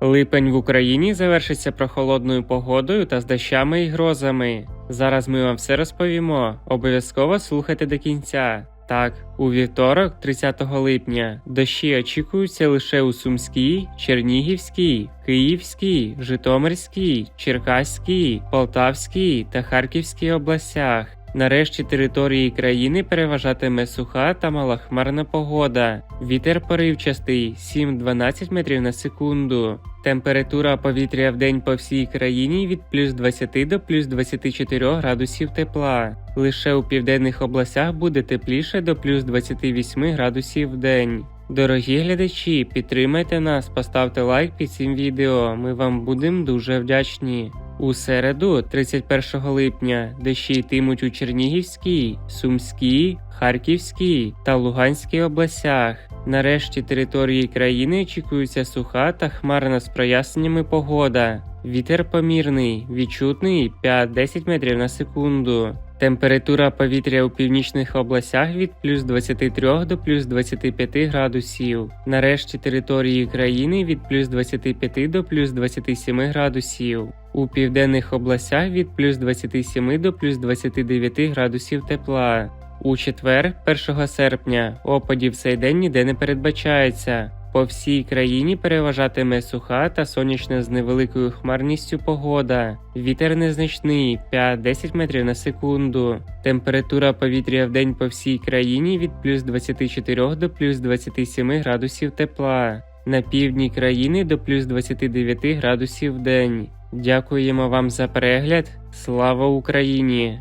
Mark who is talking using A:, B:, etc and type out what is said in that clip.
A: Липень в Україні завершиться прохолодною погодою та з дощами і грозами. Зараз ми вам все розповімо. Обов'язково слухайте до кінця. Так, у вівторок, 30 липня, дощі очікуються лише у Сумській, Чернігівській, Київській, Житомирській, Черкаській, Полтавській та Харківській областях. Нарешті території країни переважатиме суха та малохмарна погода. Вітер поривчастий 7-12 метрів на секунду. Температура повітря в день по всій країні від плюс 20 до плюс 24 градусів тепла. Лише у південних областях буде тепліше до плюс 28 градусів в день. Дорогі глядачі, підтримайте нас, поставте лайк під цим відео. Ми вам будемо дуже вдячні. У середу, 31 липня, дощі йтимуть у Чернігівській, Сумській, Харківській та Луганській областях. Нарешті території країни очікується суха та хмарна з проясненнями погода. Вітер помірний, відчутний 5-10 метрів на секунду. Температура повітря у північних областях від плюс 23 до плюс 25 градусів. Нарешті території країни від плюс 25 до плюс 27 градусів. У південних областях від плюс 27 до плюс 29 градусів тепла. У четвер, 1 серпня, опадів цей день ніде не передбачається. По всій країні переважатиме суха та сонячна з невеликою хмарністю погода. Вітер незначний 5-10 метрів на секунду. Температура повітря в день по всій країні від плюс 24 до плюс 27 градусів тепла. На півдні країни до плюс 29 градусів в день. Дякуємо вам за перегляд. Слава Україні!